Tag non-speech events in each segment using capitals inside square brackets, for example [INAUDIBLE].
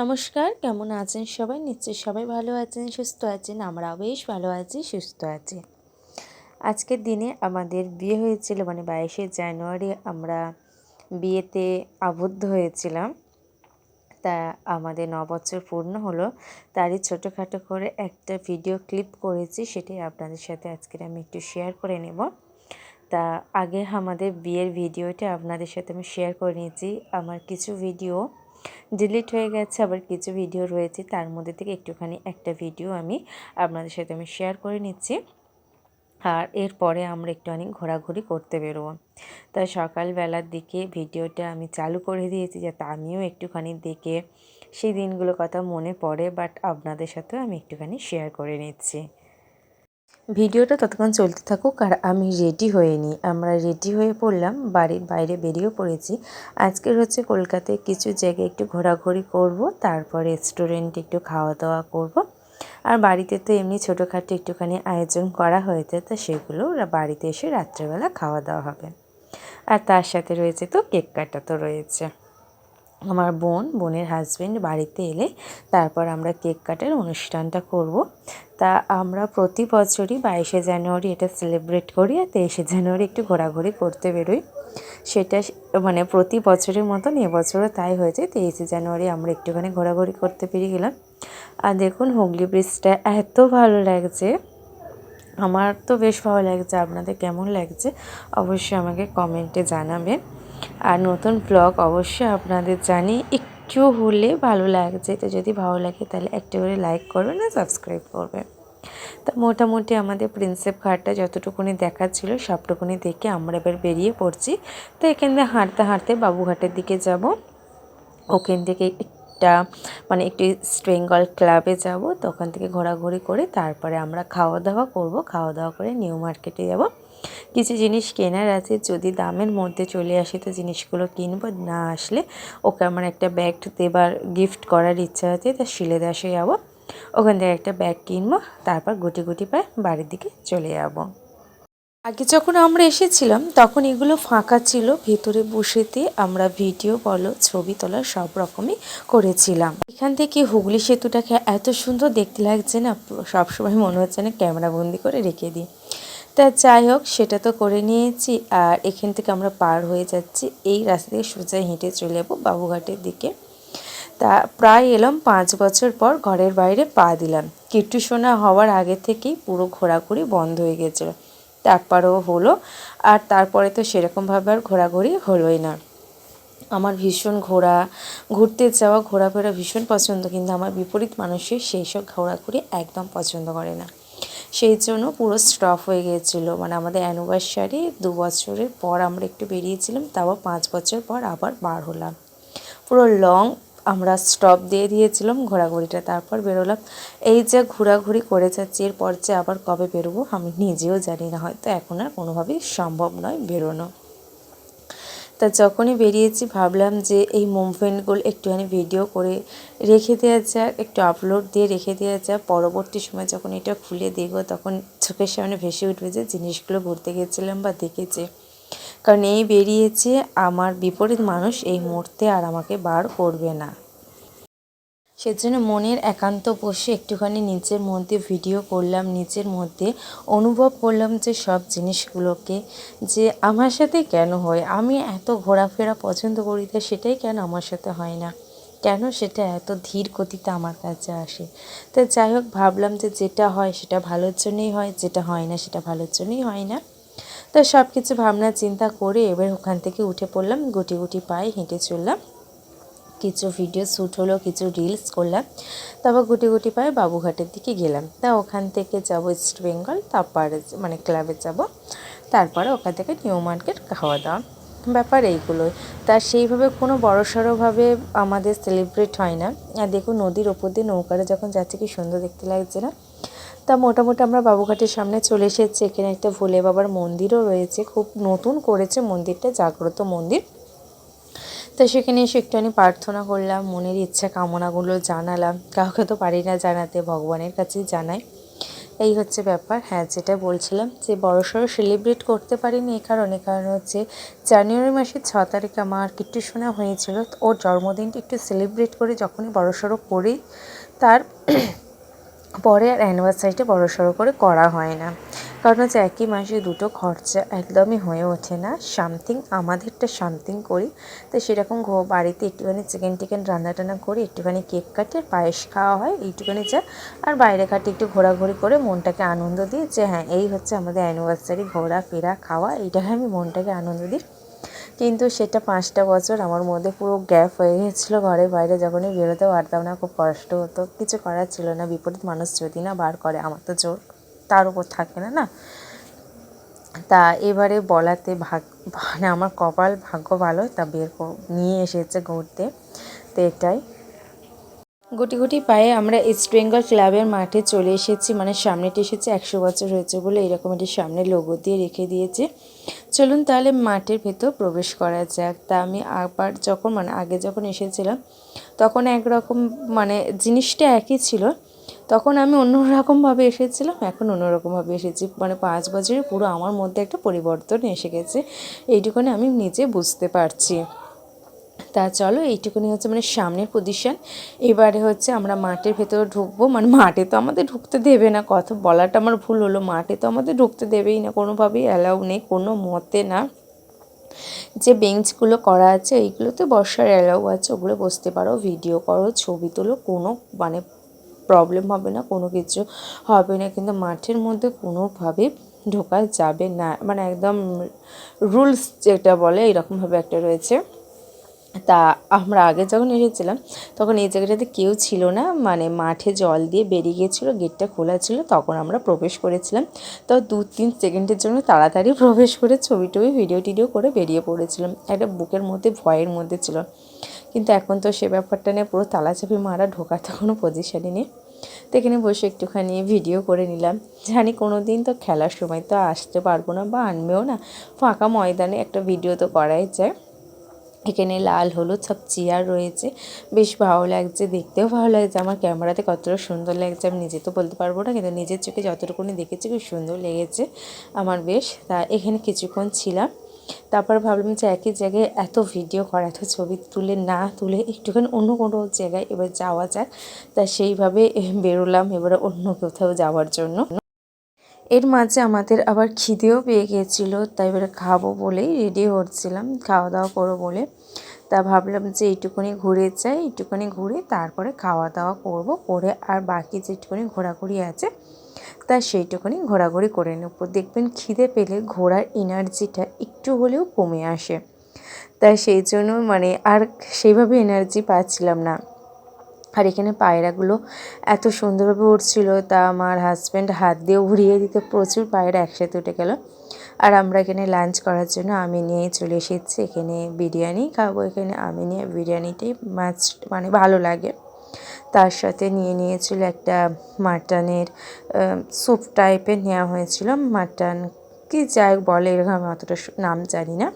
নমস্কার, কেমন আছেন সবাই? নিশ্চয়ই সবাই ভালো আছেন, সুস্থ আছেন, আমরাও বেশ ভালো আছি, সুস্থ আছি। আজকের দিনে আমাদের বিয়ে হয়েছিল মানে বাইশে জানুয়ারি আমরা বিয়েতে আবদ্ধ হয়েছিলাম। তা আমাদের ন বছর পূর্ণ হলো। তারই ছোটোখাটো করে একটা ভিডিও ক্লিপ করেছি সেটাই আপনাদের সাথে আজকের আমি একটু শেয়ার করে নেব। তা আগে আমাদের বিয়ের ভিডিওটা আপনাদের সাথে আমি শেয়ার করে নিয়েছি। আমার কিছু ভিডিও ডিলিট হয়ে গেছে, আবার কিছু ভিডিও রয়েছে, তার মধ্যে থেকে একটুখানি একটা ভিডিও আমি আপনাদের সাথে আমি শেয়ার করে নিচ্ছি। আর এরপরে আমরা একটুখানি ঘোরাঘুরি করতে বেরোবো। তাই সকালবেলার দিকে ভিডিওটা আমি চালু করে দিয়েছি যাতে আমিও একটুখানি দেখে সেই দিনগুলোর কথা মনে পড়ে বাট আপনাদের সাথেও আমি একটুখানি শেয়ার করে নিচ্ছি। ভিডিওটা ততক্ষণ চলতে থাকুক আর আমি রেডি হয়ে নিই আমরা রেডি হয়ে পড়লাম, বাড়ির বাইরে বেরিয়েও পড়েছি। আজকের হচ্ছে কলকাতায় কিছু জায়গায় একটু ঘোরাঘুরি করব, তারপর রেস্টুরেন্টে একটু খাওয়া দাওয়া করব। আর বাড়িতে তো এমনি ছোটোখাটো একটুখানি আয়োজন করা হয়েছে, তো সেগুলো বাড়িতে এসে রাত্রেবেলা খাওয়া দাওয়া হবে। আর তার সাথে রয়েছে তো কেক কাটা তো রয়েছে। আমার বোন, বোনের হাজব্যান্ড বাড়িতে এলে তারপর আমরা কেক কাটার অনুষ্ঠানটা করব। তা আমরা প্রতি বছরই বাইশে জানুয়ারি এটা সেলিব্রেট করি আর তেইশে জানুয়ারি একটু ঘোরাঘুরি করতে বেরোই। সেটা মানে প্রতি বছরের মতন এবছরও তাই হয়েছে, তেইশে জানুয়ারি আমরা একটুখানি ঘোরাঘুরি করতে পেরে গেলাম। আর দেখুন হুগলি ব্রিজটা এত ভালো লাগছে। আমার তো বেশ ভালো লাগছে, আপনাদের কেমন লাগছে অবশ্যই আমাকে কমেন্টে জানাবেন। আর নতুন ব্লগ অবশ্যই আপনাদের জানি, একটু হলে ভালো লাগছে তো যদি ভালো লাগে, তাহলে একটা করে লাইক করবেন আর সাবস্ক্রাইব করবেন। তা মোটামুটি আমাদের প্রিন্সেপ ঘাটটা যতটুকুনি দেখার ছিল, সবটুকুনি দেখে আমরা এবার বেরিয়ে পড়ছি। তো এখান থেকে হাঁটতে হাঁটতে বাবুঘাটের দিকে যাব। ওখান থেকে একটা মানে একটি বেঙ্গল ক্লাবে যাব, তো ওখান থেকে ঘোরাঘুরি করে তারপরে আমরা খাওয়া দাওয়া করব। খাওয়া দাওয়া করে নিউ মার্কেটে যাব। কিছু জিনিস কেনার আছে, যদি দামের মধ্যে চলে আসে তো জিনিসগুলো কিনবো, না আসলে ওকে আমার একটা ব্যাগ দেবার গিফট করার ইচ্ছা আছে, তা শিলে দাসে যাব। ওখান থেকে একটা ব্যাগ কিনবো, তারপর গুটি গুটি পায়ে বাড়ির দিকে চলে যাব। আগে যখন আমরা এসেছিলাম, তখন এগুলো ফাঁকা ছিল। ভেতরে বসেতে আমরা ভিডিও বলো ছবি তোলা সব রকমই করেছিলাম। এখান থেকে হুগলি সেতুটাকে এত সুন্দর দেখতে লাগছে না সবসময় মনে হচ্ছে না ক্যামেরা বন্দি করে রেখে দিই। তা যাই হোক, সেটা তো করে নিয়েছি। আর এখান থেকে আমরা পার হয়ে যাচ্ছি এই রাস্তা থেকে সোজা হেঁটে চলে যাব বাবুঘাটের দিকে। তা প্রায় এলাম, পাঁচ বছর পর ঘরের বাইরে পা দিলাম। কিট্টু সোনা হওয়ার আগে থেকেই পুরো ঘোরাঘুরি বন্ধ হয়ে গেছিল তারপরেও হলো। আর তারপরে তো সেরকমভাবে আর ঘোরাঘুরি হলোই না। আমার ভীষণ ঘোরা, ঘুরতে যাওয়া, ঘোরাফেরা ভীষণ পছন্দ, কিন্তু আমার বিপরীত মানুষের সেই সব ঘোরাঘুরি একদম পছন্দ করে না। সেই জন্য পুরো স্টপ হয়ে গিয়েছিল। মানে আমাদের অ্যানিভার্সারি দু বছরের পর আমরা একটু বেরিয়েছিলাম, তাও পাঁচ বছর পর আবার বার হলাম। পুরো লং আমরা স্টপ দিয়ে দিয়েছিলাম ঘোরাঘুরিটা, তারপর বেরোলাম। এই যে ঘোরাঘুরি করে যাচ্ছি, এরপর যে আবার কবে বেরোবো আমি নিজেও জানি না, হয়তো এখন আর কোনোভাবেই সম্ভব নয় বেরোনো। তা যখনই বেরিয়েছি, ভাবলাম যে এই মুভমেন্টগুলো একটুখানি ভিডিও করে রেখে দেওয়া যাক, একটু আপলোড দিয়ে রেখে দেওয়া যাক। পরবর্তী সময় যখন এটা খুলে দেখব, তখন চোখের সামনে ভেসে উঠবে যে জিনিসগুলো ঘুরতে গেছিলাম বা দেখেছি। কারণ এই বেরিয়েছে। আমার বিপরীত মানুষ এই মুহূর্তে আর আমাকে বার করবে না। সেজন্য মনের একান্ত বসে একটুখানি নিজের মধ্যে ভিডিও করলাম, নিজের মধ্যে অনুভব করলাম যে সব জিনিসগুলোকে, যে আমার সাথে কেন হয়? আমি এত ঘোরাফেরা পছন্দ করি তা সেটাই কেন আমার সাথে হয় না? কেন সেটা এত ধীর গতিতে আমার কাছে আসে? তো যাই হোক, ভাবলাম যে যেটা হয় সেটা ভালোর জন্যই হয়, যেটা হয় না সেটা ভালোর জন্যই হয় না। তো সব কিছু ভাবনা চিন্তা করে এবার ওখান থেকে উঠে পড়লাম, গুটি গুটি পায়ে হেঁটে চললাম। কিছু ভিডিও শ্যুট হলো, কিছু রিলস করলাম, তারপর গুটি গুটি পায়ে বাবুঘাটের দিকে গেলাম। তা ওখান থেকে যাব ইস্ট বেঙ্গল তারপরে মানে ক্লাবে যাব। তারপরে ওখান থেকে নিউ মার্কেট খাওয়া দাওয়া। ব্যাপার এইগুলোই। তা সেইভাবে কোনো বড়সড়ভাবে আমাদের সেলিব্রেট হয় না। আর দেখুন নদীর ওপর দিয়ে নৌকাটা যখন যাচ্ছে, কি সুন্দর দেখতে লাগছে না? তা মোটামুটি আমরা বাবুঘাটের সামনে চলে এসেছি। এখানে একটা ভোলে বাবার মন্দিরও রয়েছে। খুব নতুন করেছে মন্দিরটা, জাগ্রত মন্দির। তো সেখানে এসে একটুখানি প্রার্থনা করলাম, মনের ইচ্ছা কামনাগুলো জানালাম। কাউকে তো পারি না জানাতে, ভগবানের কাছেই জানাই। এই হচ্ছে ব্যাপার। হ্যাঁ যেটা বলছিলাম যে বড়সড় সেলিব্রেট করতে পারিনি এই কারণে। কারণ হচ্ছে জানুয়ারি মাসের ছ তারিখে আমার কিট্টু শোনা হয়েছিল। ওর জন্মদিনটা একটু সেলিব্রেট করে যখনই বড়সড় করি, তার পরে আর অ্যানিভার্সারিটা বড়সড় করে করা হয় না। কারণ হচ্ছে একই মাসে দুটো খরচা একদমই হয়ে ওঠে না। সামথিং আমাদেরটা সামথিং করি। তো সেরকম বাড়িতে একটুখানি চিকেন টিকেন রান্না টান্না করি, একটুখানি কেক কাটে, পায়েস খাওয়া হয় এইটুখানি যা। আর বাইরে ঘাটে একটু ঘোরাঘুরি করে মনটাকে আনন্দ দিই যে হ্যাঁ এই হচ্ছে আমাদের অ্যানিভার্সারি ঘোরা ফেরা খাওয়া এইটাকে আমি মনটাকে আনন্দ দিই। কিন্তু সেটা পাঁচটা বছর আমার মধ্যে পুরো গ্যাপ হয়ে গেছিল ঘরে, বাইরে যখনই বেরোতে পারতাম না, খুব কষ্ট হতো। কিছু করার ছিল না, বিপরীত মানুষ যদি না বার করে, আমার তো জোর, তার উপর থাকে না না? তা এবারে বলাতে ভাগ মানে আমার কপাল ভাগ্য ভালো, তা বের নিয়ে এসেছে ঘুরতে। তো এটাই। গুটি গুটি পায়ে আমরা ইস্ট বেঙ্গল ক্লাবের মাঠে চলে এসেছি মানে সামনেটি এসেছে, একশো বছর হয়েছে বলে এরকম একটি সামনে লোগো দিয়ে রেখে দিয়েছে। চলুন তাহলে মাঠের ভেতর প্রবেশ করা যাক। তা আমি আবার যখন মানে আগে যখন এসেছিলাম, তখন একরকম মানে জিনিসটা একই ছিল। তখন আমি অন্যরকমভাবে এসেছিলাম, এখন অন্যরকমভাবে এসেছি। মানে পাঁচ বছরে পুরো আমার মধ্যে একটা পরিবর্তন এসে গেছে। এইটুকুনি আমি নিজে বুঝতে পারছি। তা চলো, এইটুকুনি হচ্ছে মানে সামনের পজিশন এবারে হচ্ছে আমরা মাঠের ভেতরে ঢুকবো। মানে মাঠে তো আমাদের ঢুকতে দেবে না, কথা বলাটা আমার ভুল হলো। মাঠে তো আমাদের ঢুকতে দেবেই না, কোনোভাবেই অ্যালাউ নেই, কোনো মতে না। যে বেঞ্চগুলো করা আছে, এইগুলোতে বর্ষার অ্যালাউ আছে, ওগুলো বসতে পারো ভিডিও করো, ছবি তোলো, কোনো মানে প্রবলেম হবে না, কোনো কিছু হবে না। কিন্তু মাঠের মধ্যে কোনোভাবে ঢোকা যাবে না। মানে একদম রুলস যেটা বলে এরকমভাবে একটা রয়েছে। তা আমরা আগে যখন এসেছিলাম, তখন এই জায়গাটাতে কেউ ছিল না। মানে মাঠে জল দিয়ে বেরিয়ে গিয়েছিল, গেটটা খোলা ছিল, তখন আমরা প্রবেশ করেছিলাম। তো দু তিন সেকেন্ডের জন্য তাড়াতাড়ি [LAUGHS] প্রবেশ করে ছবি টবি, ভিডিও টিডিও করে বেরিয়ে পড়েছিলাম। একটা বুকের মধ্যে, ভয়ের মধ্যে ছিল। কিন্তু এখন তো সে ব্যাপারটা নিয়ে পুরো তালাচাপি মারা, ঢোকার তো কোনো পজিশানই নেই। তো এখানে বসে একটুখানি ভিডিও করে নিলাম। জানি কোনো দিন তো খেলার সময় তো আসতে পারব না বা আনবেও না। ফাঁকা ময়দানে একটা ভিডিও তো করাই যায়। এখানে লাল, হলুদ সব চেয়ার রয়েছে। বেশ ভালো লাগছে, দেখতেও ভালো লাগছে। আমার ক্যামেরাতে কতটা সুন্দর লাগছে, আমি নিজে তো বলতে পারব না, কিন্তু নিজের চোখে যতটুকুনি দেখেছি খুব সুন্দর লেগেছে আমার বেশ। তা এখানে কিছুক্ষণ ছিলাম, তারপর ভাবলাম যে একই জায়গায় এত ভিডিও করা, এত ছবি তুলে না তুলে একটুখানি অন্য কোনো জায়গায় এবার যাওয়া যাক। তা সেইভাবে বেরোলাম এবারে অন্য কোথাও যাওয়ার জন্য। এর মাঝে আমাদের আবার খিদেও পেয়ে গিয়েছিল, তাই এবারে খাব বলেই রেডি হচ্ছিলাম খাওয়া দাওয়া করব বলে। তা ভাবলাম যে এইটুকুনি ঘুরে যাই, এইটুকুনি ঘুরে তারপরে খাওয়া দাওয়া করব, করে আর বাকি যেটুকুনি ঘোরাঘুরি আছে, তা সেইটুকুনি ঘোরাঘুরি করে নেব। দেখবেন খিদে পেলে ঘোরার এনার্জিটা একটু হলেও কমে আসে। তাই সেই জন্য মানে আর সেইভাবে এনার্জি পাচ্ছিলাম না। আর এখানে পায়রাগুলো এত সুন্দরভাবে উঠছিল তা আমার হাজব্যান্ড হাত দিয়ে উড়িয়ে দিতে প্রচুর পায়রা একসাথে উঠে গেল। আর আমরা এখানে লাঞ্চ করার জন্য আমি নিয়ে চলে এসেছি। এখানে বিরিয়ানি খাব, এখানে আমি নিয়ে বিরিয়ানিটাই মাছ মানে ভালো লাগে। তার সাথে নিয়ে নিয়েছিল একটা মাটনের স্যুপ টাইপের নেওয়া হয়েছিল। মাটন কি যাই বলে, এরকম আমি অতটা নাম জানি না।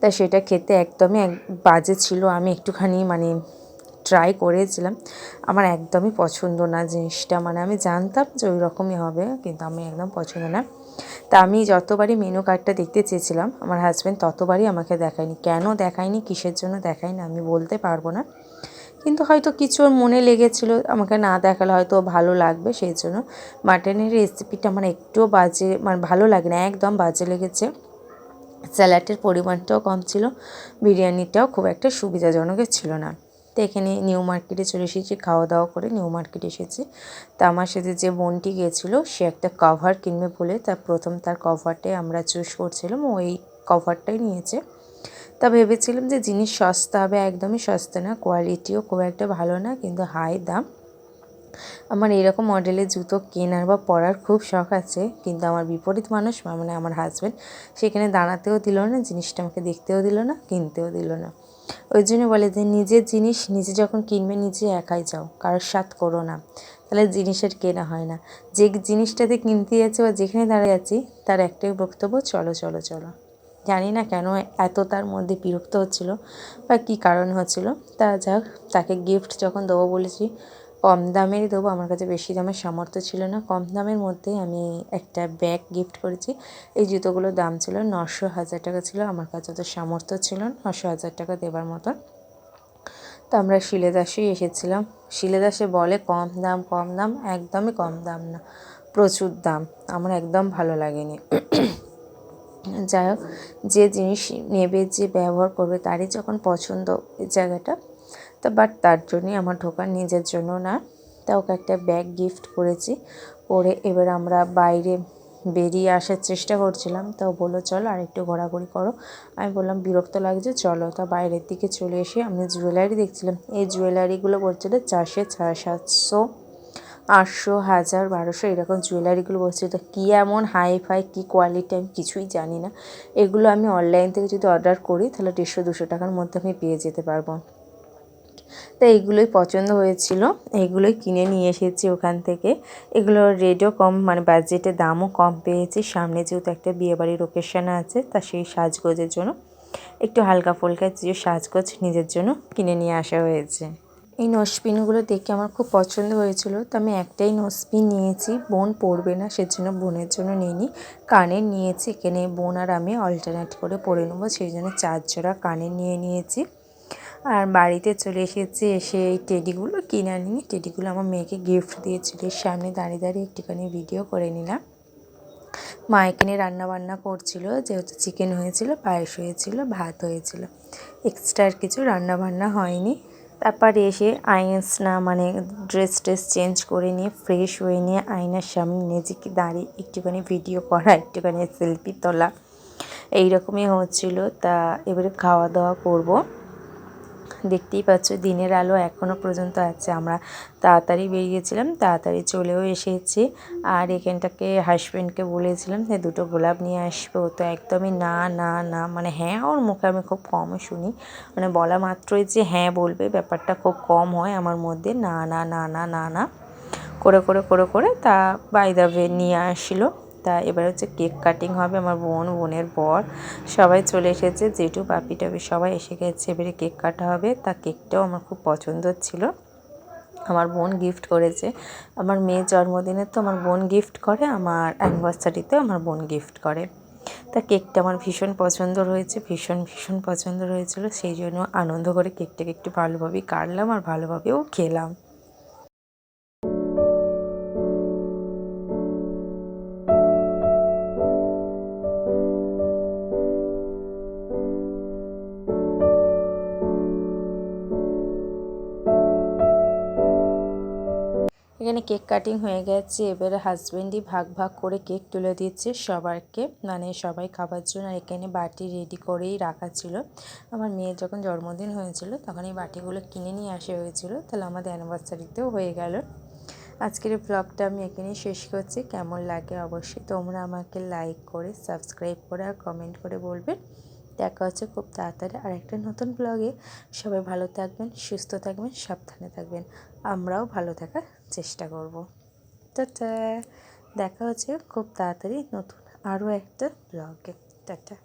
তা সেটা খেতে একদমই এক, বাজে ছিল। আমি একটুখানি মানে ট্রাই করেছিলাম। আমার একদমই পছন্দ না জিনিসটা। মানে আমি জানতাম যে ওই রকমই হবে, কিন্তু আমি একদম পছন্দ না। তা আমি যতবারই মেনু কার্ডটা দেখতে চেয়েছিলাম, আমার হাজব্যান্ড ততবারই আমাকে দেখায়নি। কেন দেখায়নি? কিসের জন্য দেখায়নি? আমি বলতে পারব না। কিন্তু হয়তো কিছু মনে লেগেছিলো, আমাকে না দেখালে হয়তো ভালো লাগবে সেই জন্য। মাটনের রেসিপিটা আমার একটুও বাজে মানে ভালো লাগে না, একদম বাজে লেগেছে। স্যালাডের পরিমাণটাও কম ছিল, বিরিয়ানিটাও খুব একটা সুবিধাজনক ছিল না। তো এখানে নিউ মার্কেটে চলে এসেছি খাওয়া দাওয়া করে নিউ মার্কেটে এসেছি। তা আমার সাথে যে বোনটি গিয়েছিল সে একটা কভার কিনবে বলে তার প্রথম তার কভারটাই আমরা চুজ করছিলাম ওই কভারটাই নিয়েছে। তা ভেবেছিলাম যে জিনিস সস্তা হবে, একদমই সস্তা না কোয়ালিটিও খুব একটা ভালো না, কিন্তু হাই দাম। আমার এরকম মডেলের জুতো কেনার বা পরার খুব শখ আছে, কিন্তু আমার বিপরীত মানুষ মানে আমার হাজব্যান্ড সেখানে দাঁড়াতেও দিল না, জিনিসটা আমাকে দেখতেও দিল না, কিনতেও দিল না। ওই জন্য বলে যে, নিজের জিনিস নিজে যখন কিনবে, নিজে একাই যাও। কারোর সাথ করো না। তাহলে জিনিসের কেনা হয় না। যে জিনিসটাতে কিনতে যাচ্ছে বা যেখানে দাঁড়িয়ে আছি, তার একটাই বক্তব্য, চলো চলো চলো। জানি না কেন এত তার মধ্যে বিরক্ত হচ্ছিল বা কী কারণ হচ্ছিল। তা যাক, তাকে গিফট যখন দেবো বলেছি কম দামেরই দেবো। আমার কাছে বেশি দামের সামর্থ্য ছিল না। কম দামের মধ্যে আমি একটা ব্যাগ গিফট করেছি। এই জুতোগুলোর দাম ছিল নশো হাজার টাকা ছিল। আমার কাছে অত সামর্থ্য ছিল নশো হাজার টাকা দেবার মতন। তো আমরা শিলেদাসেই এসেছিলাম। শিলেদাসে বলে, কম দাম কম দাম, একদমই কম দাম না। প্রচুর দাম। আমার একদম ভালো লাগেনি। যাই হোক, যে জিনিস নেবে, যে ব্যবহার করবে, তারই যখন পছন্দ, এই জায়গাটা তো বাট তার জন্যই আমার ঢোকা নিজের জন্য না। তা ওকে একটা ব্যাগ গিফট করেছি। করে এবার আমরা বাইরে বেরিয়ে আসার চেষ্টা করছিলাম। তাও বলল, চলো আর একটু ঘোরাঘুরি করো। আমি বললাম, বিরক্ত লাগছে, চলো। তা বাইরের দিকে চলে এসে আমি জুয়েলারি দেখছিলাম। এই জুয়েলারিগুলো বলছিল চারশো সাড়ে সাতশো আটশো, হাজার, বারোশো, এরকম জুয়েলারিগুলো বলছিল তো কী এমন হাই ফাই কী কোয়ালিটি আমি কিছুই জানি না। এগুলো আমি অনলাইন থেকে যদি অর্ডার করি, তাহলে দেড়শো, দুশো টাকার মধ্যে আমি পেয়ে যেতে পারব। তো এইগুলোই পছন্দ হয়েছিল। এইগুলোই কিনে নিয়ে এসেছি ওখান থেকে। এগুলো রেটও কম মানে বাজেটের দামও কম পেয়েছি। সামনে যেহেতু একটা বিয়েবাড়ির ওকেশান আছে, তা সেই সাজগোজের জন্য। একটু হালকা ফুলকা যে সাজগোজ নিজের জন্য কিনে নিয়ে আসা হয়েছে। এই নোসপিনগুলো দেখে আমার খুব পছন্দ হয়েছিল। তো আমি একটাই নোসপিন নিয়েছি। বোন পরবে না, সেজন্য বোনের জন্য নিইনি। কানের নিয়েছি, এখানে বোন আর আমি অল্টারনেট করে পরে নেব, সেই জন্য চার জোড়া কানের নিয়ে নিয়েছি। আর বাড়িতে চলে এসেছি এসে এই টেডিগুলো কিনে আনিনি। টেডিগুলো আমার মেয়েকে গিফট দিয়েছিল। সামনে দাঁড়িয়ে দাঁড়িয়ে একটুখানি ভিডিও করে নিলাম। মা এখানে রান্না বান্না করছিল, যেহেতু চিকেন হয়েছিল, পায়েস হয়েছিল, ভাত হয়েছিল। এক্সট্রা আর কিছু রান্না বান্না হয়নি। তারপরে এসে আইনস না মানে ড্রেস ট্রেস চেঞ্জ করে নিয়ে ফ্রেশ হয়ে নিয়ে আয়নার সামনে নিজেকে দাঁড়িয়ে একটুখানি ভিডিও করা, একটুখানি সেলফি তোলা। এইরকমই হচ্ছিল। তা এবারে খাওয়া দাওয়া করব। দেখতেই পাচ্ছ, দিনের আলো এখনও পর্যন্ত আছে। আমরা তাড়াতাড়ি বেরিয়েছিলাম তাড়াতাড়ি চলেও এসেছি। আর এখানটাকে হাজব্যান্ডকে বলেছিলাম যে, দুটো গোলাপ নিয়ে আসবে। তো একদমই না না না মানে হ্যাঁ ওর মুখে আমি খুব কম শুনি। মানে বলা মাত্রই যে হ্যাঁ বলবে, ব্যাপারটা খুব কম হয় আমার মধ্যে। না না না না না না। করে করে করে করে তা বাইদাবে নিয়ে আসলো। তা এবার হচ্ছে কেক কাটিং হবে আমার বোন, বোনের বর। সবাই চলে এসেছে, জেঠু পাপি টাপি সবাই এসে গেছে, এবারে কেক কাটা হবে। তা কেকটাও আমার খুব পছন্দ ছিল। আমার বোন গিফট করেছে। আমার মেয়ের জন্মদিনে তো আমার বোন গিফট করে, আমার অ্যানিভার্সারিতেও আমার বোন গিফট করে। তা কেকটা আমার ভীষণ পছন্দ রয়েছে, ভীষণ ভীষণ পছন্দ হয়েছিল সেই জন্য আনন্দ করে কেকটাকে একটু ভালোভাবেই কাটলাম আর ভালোভাবেও খেলাম। এখানে কেক কাটিং হয়ে গেছে, এবারে হাজব্যান্ডই ভাগ ভাগ করে কেক তুলে দিচ্ছে সবাইকে মানে সবাই খাবার জন্য আর এখানে বাটি রেডি করেই রাখা ছিল। আমার মেয়ের যখন জন্মদিন হয়েছিল, তখন এই বাটিগুলো কিনে নিয়ে আসা হয়েছিল। তাহলে আমাদের অ্যানিভার্সারিতেও হয়ে গেল। আজকের ব্লগটা আমি এখানেই শেষ করছি। কেমন লাগে অবশ্যই তোমরা আমাকে লাইক করে সাবস্ক্রাইব করে আর কমেন্ট করে বলবেন দেখা হচ্ছে খুব তাড়াতাড়ি আর একটা নতুন ব্লগে সবাই ভালো থাকবেন, সুস্থ থাকবেন, সাবধানে থাকবেন। আমরাও ভালো থাকার চেষ্টা করব। টাটা। দেখা হচ্ছে খুব তাড়াতাড়ি নতুন আরও একটা ব্লগে। টাটা।